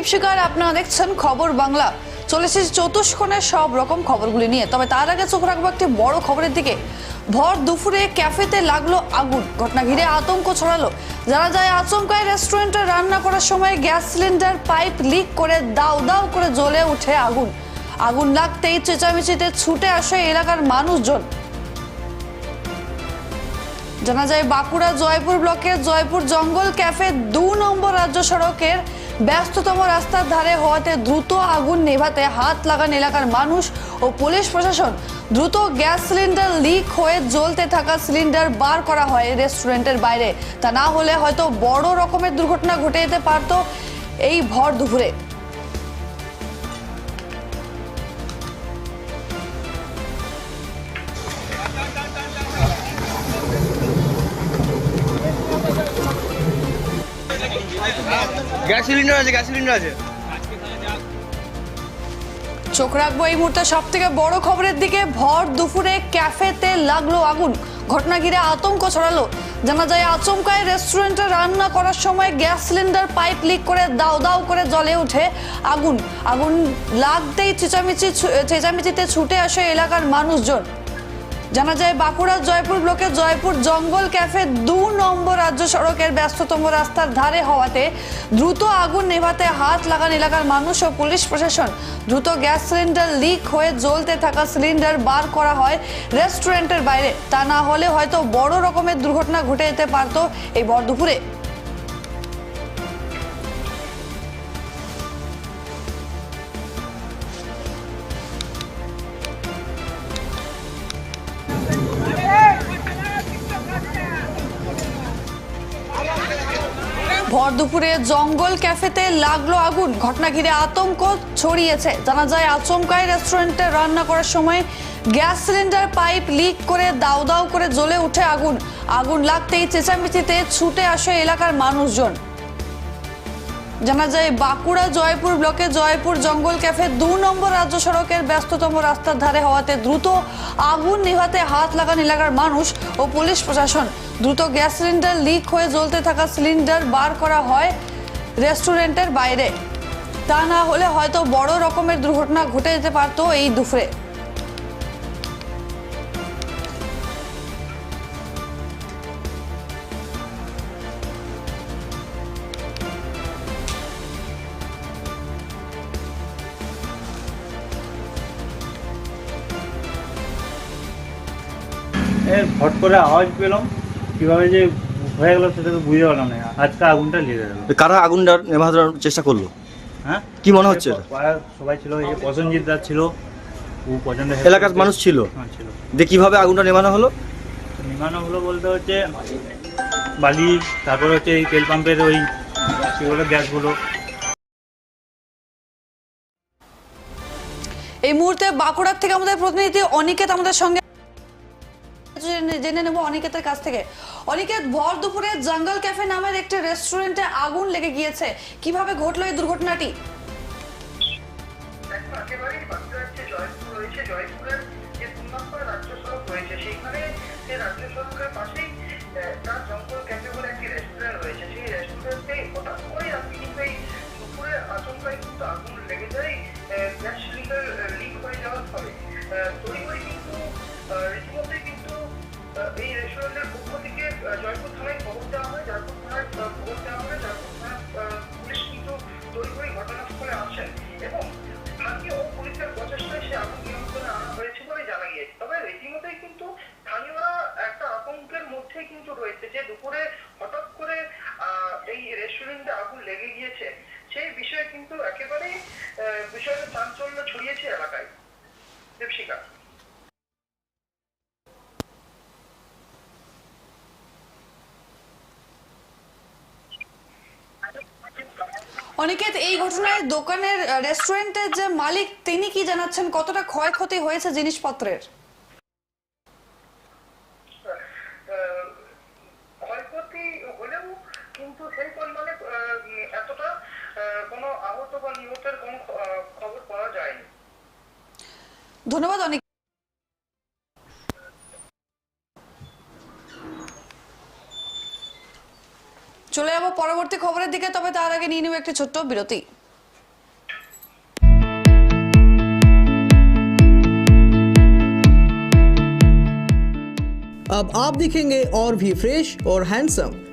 আমি দীপশিকার আপনারা দেখছেন খবর বাংলা। চলে এসেছি চতুষ্কোণের সব রকম খবরগুলি নিয়ে। তবে তার আগে চোখ রাখব একটি বড় খবরের দিকে। ভর দুপুরে ক্যাফেতে লাগল আগুন। ঘটনা ঘিরে আতঙ্ক ছড়ালো। যারা যায় আচমকায় রেস্টুরেন্টে রান্না করার সময় গ্যাস সিলিন্ডার পাইপ লিক করে দাউ দাউ করে জ্বলে উঠে আগুন। আগুন লাগতেই চেঁচামেচিতে ছুটে আসে এলাকার মানুষজন। জানা যায়, বাঁকুড়া জয়পুর ব্লকের জয়পুর জঙ্গল ক্যাফে দু নম্বর রাজ্য সড়কের ব্যস্ততম রাস্তার ধারে হওয়াতে দ্রুত আগুন নেভাতে হাত লাগান এলাকার মানুষ ও পুলিশ প্রশাসন। দ্রুত গ্যাস সিলিন্ডার লিক হয়ে জ্বলতে থাকা সিলিন্ডার বার করা হয় রেস্টুরেন্টের বাইরে। তা না হলে হয়তো বড় রকমের দুর্ঘটনা ঘটে যেতে পারত এই ভর দুপুরে। গ্যাস সিলিন্ডার আছে, গ্যাস সিলিন্ডার আছে। চোখ রাখব এই মুহূর্তে সব থেকে বড় খবরের দিকে। ভর দুপুরে ক্যাফেতে লাগল আগুন। ঘটনা ঘিরে আতঙ্ক ছড়ালো। জানা যায়, আচমকায় রেস্টুরেন্টে রান্না করার সময় গ্যাস সিলিন্ডার পাইপ লিক করে দাউ দাউ করে জ্বলে ওঠে আগুন। আগুন লাগতেই চেঁচামেচি চেঁচামেচিতে ছুটে আসে এলাকার মানুষজন। জানা যায় বাঁকুড়া জয়পুর ব্লকের জয়পুর জঙ্গল ক্যাফে দু নম্বর রাজ্য সড়কের ব্যস্ততম রাস্তার ধারে হওয়াতে দ্রুত আগুন নেভাতে হাত লাগান এলাকার মানুষ ও পুলিশ প্রশাসন। দ্রুত গ্যাস সিলিন্ডার লিক হয়ে জ্বলতে থাকা সিলিন্ডার বার করা হয় রেস্টুরেন্টের বাইরে। তা না হলে হয়তো বড় রকমের দুর্ঘটনা ঘটে যেতে পারত এই বর ভর দুপুরে জঙ্গল ক্যাফেতে লাগল আগুন। ঘটনা ঘিরে আতঙ্ক ছড়িয়েছে। জানা যায় আচমকায় রেস্টুরেন্টে রান্না করার সময় গ্যাস সিলিন্ডার পাইপ লিক করে দাউ দাউ করে জ্বলে উঠে আগুন। আগুন লাগতেই চেঁচামেচিতে ছুটে আসে এলাকার মানুষজন। জানা যায়, বাঁকুড়া জয়পুর ব্লকে জয়পুর জঙ্গল ক্যাফে দু নম্বর রাজ্য সড়কের ব্যস্ততম রাস্তার ধারে হওয়াতে দ্রুত আগুন নিভাতে হাত লাগান এলাকার মানুষ ও পুলিশ প্রশাসন। দ্রুত গ্যাস সিলিন্ডার লিক হয়ে জ্বলতে থাকা সিলিন্ডার বার করা হয় রেস্টুরেন্টের বাইরে। তা না হলে হয়তো বড় রকমের দুর্ঘটনা ঘটে যেতে পারতো এই দুপুরে ফট করে আওয়াজ পেলাম কীভাবে যে হয়ে গেল সেটা তো বুঝতে পারলাম না। আজকে আগুনটা লেগে গেল। কারা আগুনটা নেভানোর চেষ্টা করল? হ্যাঁ? কি মনে হচ্ছে পাড়ার সবাই ছিল এই যে প্রসেনজিৎ দাস ছিল ও পছন্দ এলাকার মানুষ ছিল? হ্যাঁ ছিল। যে কীভাবে আগুনটা নেভানো হলো? নিমানো হলো বলতে হচ্ছে বালি তারপর হচ্ছে এই তেল পাম্পের ওই সেগুলো গ্যাসগুলো। এই মুহূর্তে বাঁকুড়ার থেকে আমাদের প্রতিনিধি অনিকেত আমাদের সঙ্গে জেনে- নেব অনিকেতের কাছ থেকে। অনিকেত, ভর দুপুরে জঙ্গল ক্যাফে নামের একটি রেস্টুরেন্টে আগুন লেগে গিয়েছে। কীভাবে ঘটলো এই দুর্ঘটনাটি? রাজ্যে পাশেই তার জঙ্গল ক্যাফে বলে একটি রেস্টুরেন্ট রয়েছে। সেই রেস্টুরেন্টে হঠাৎ চাঞ্চল্য ছড়িয়েছে এলাকায়। দীপশিকা অনিকেত এই ঘটনায় দোকানের রেস্টুরেন্টের যে মালিক তিনি কি জানাচ্ছেন? কতটা ক্ষয়ক্ষতি হয়েছে জিনিসপত্রের? ক্ষয়ক্ষতি হলেও কিন্তু সেই পরিমাণে এতটা কোনো আহত বা নিহতের কোনো আহ, খবর পাওয়া যায়নি ধন্যবাদ অনিক চলে যাবো পরবর্তী খবরের দিকে তবে তার আগে নিয়ে নেব একটি ছোট্ট বিরতি अब आप दिखेंगे और भी फ्रेश और हैंडसम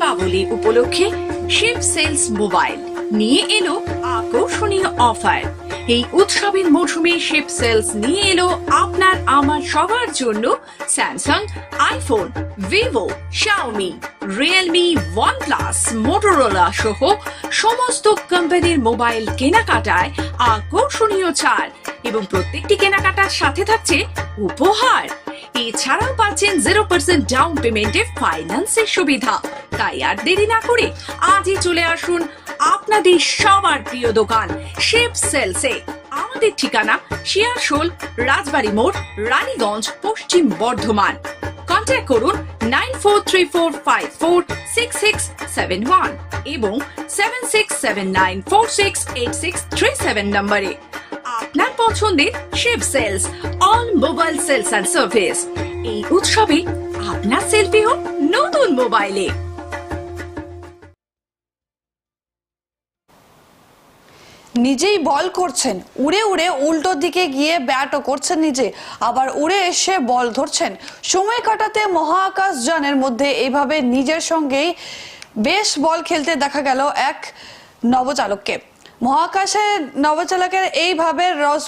Deepavali উপলক্ষে শিব সেলস মোবাইল নিয়ে এলো আকর্ষণীয় অফার। এই উৎসবের মৌসুমে শিব সেলস নিয়ে এলো আপনার আমার সবার জন্য Samsung iPhone, Vivo, Xiaomi, Realme, OnePlus, Motorola সহ সমস্ত কোম্পানির মোবাইল কেনাকাটায় আকর্ষণীয় ছাড় এবং প্রত্যেকটি কেনাকাটার সাথে থাকছে উপহার। এছাড়াও পাচ্ছেন জিরো পার্সেন্ট ডাউন পেমেন্টে ফাইন্যান্সের সুবিধা। তাই আর দেরি না করে আজই চলে আসুন আপনাদের সবার প্রিয় দোকান শেপ সেলসে আমাদের ঠিকানা শিয়ারশোল রাজবাড়ি মোড়, রানীগঞ্জ, পশ্চিম বর্ধমান। কন্ট্যাক্ট করুন nine four three four five four six six seven one এবং seven six seven nine four six eight six three seven নম্বরে আপনার পছন্দের Shiv sales on mobile sales and service এই উৎসবে আপনার সেলফি হোক নতুন মোবাইলে নিজেই বল করছেন, উড়ে উড়ে উল্টো দিকে গিয়ে ব্যাটও করছেন নিজে, আবার উড়ে এসে বল ধরছেন। সময় কাটাতে মহাকাশ যানের মধ্যে এইভাবে নিজের সঙ্গেই বেশ বল খেলতে দেখা গেল এক নবচালককে। মহাকাশে নবচালকের এইভাবে রস